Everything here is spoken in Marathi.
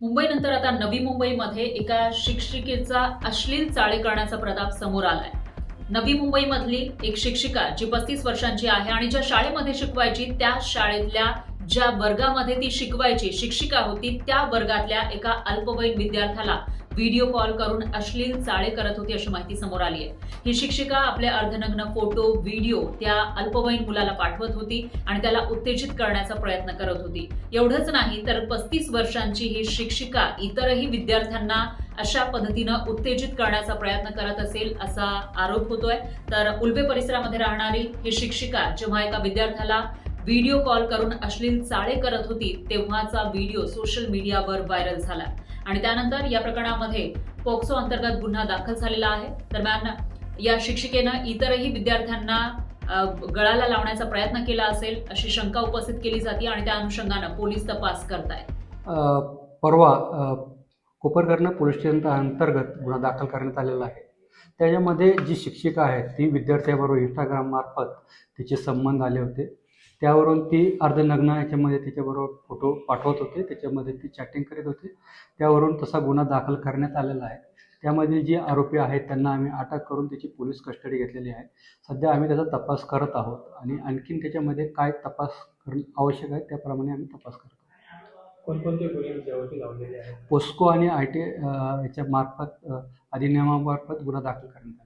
मुंबईनंतर आता नवी मुंबईमध्ये एका शिक्षिकेचा अश्लील चाळे करण्याचा प्रताप समोर आलाय. नवी मुंबईमधली एक शिक्षिका जी पस्तीस वर्षांची आहे आणि ज्या शाळेमध्ये शिकवायची त्या शाळेतल्या ज्या वर्गामध्ये ती शिकवायची शिक्षिका होती त्या वर्गातल्या एका अल्पवयीन विद्यार्थ्याला व्हिडिओ कॉल करून अश्लील चाळे करत होती अशी माहिती समोर आली आहे. ही शिक्षिका आपले अर्धनग्न फोटो व्हिडिओ त्या अल्पवयीन मुलाला पाठवत होती आणि त्याला उत्तेजित करण्याचा प्रयत्न करत होती. एवढंच नाही तर पस्तीस वर्षांची ही शिक्षिका इतरही विद्यार्थ्यांना अशा पद्धतीनं उत्तेजित करण्याचा प्रयत्न करत असेल असा आरोप होतोय. तर उल्बे परिसरामध्ये राहणारी ही शिक्षिका जेव्हा एका विद्यार्थ्याला व्हिडिओ कॉल करून अश्लील चाळे करत होती तेव्हाचा व्हिडिओ सोशल मीडियावर व्हायरल झाला. आणि त्यानंतर या प्रकरणामध्ये पोक्सो अंतर्गत गुन्हा दाखल झालेला आहे. दरम्यान या शिक्षिकेनं इतरही विद्यार्थ्यांना गळाला लावण्याचा प्रयत्न केला असेल अशी शंका उपस्थित केली जाते आणि त्या अनुषंगानं पोलीस तपास करतायत. अ, परवा अ, पोलीस स्टेशन अंतर्गत गुन्हा दाखल करण्यात आलेला आहे. त्याच्यामध्ये जी शिक्षिका आहे ती विद्यार्थ्याबरोबर इंस्टाग्राममार्फत तिचे संबंध आले होते. त्यावरून ती अर्धनग्न याच्यामध्ये तिच्याबरोबर फोटो पाठवत होते. त्याच्यामध्ये ती चॅटिंग करीत होते. त्यावरून तसा गुन्हा दाखल करण्यात आलेला आहे. त्यामध्ये जे आरोपी आहेत त्यांना आम्ही अटक करून त्याची पोलीस कस्टडी घेतलेली आहे. सध्या आम्ही त्याचा तपास करत आहोत आणि आणखीन त्याच्यामध्ये काय तपास करणं आवश्यक आहे त्याप्रमाणे आम्ही तपास करतो कोणकोणते गुन्हे त्यावरती लावलेले आहेत? पोस्को आणि आय टी याच्या मार्फत अधिनियमामार्फत गुन्हा दाखल करण्यात आला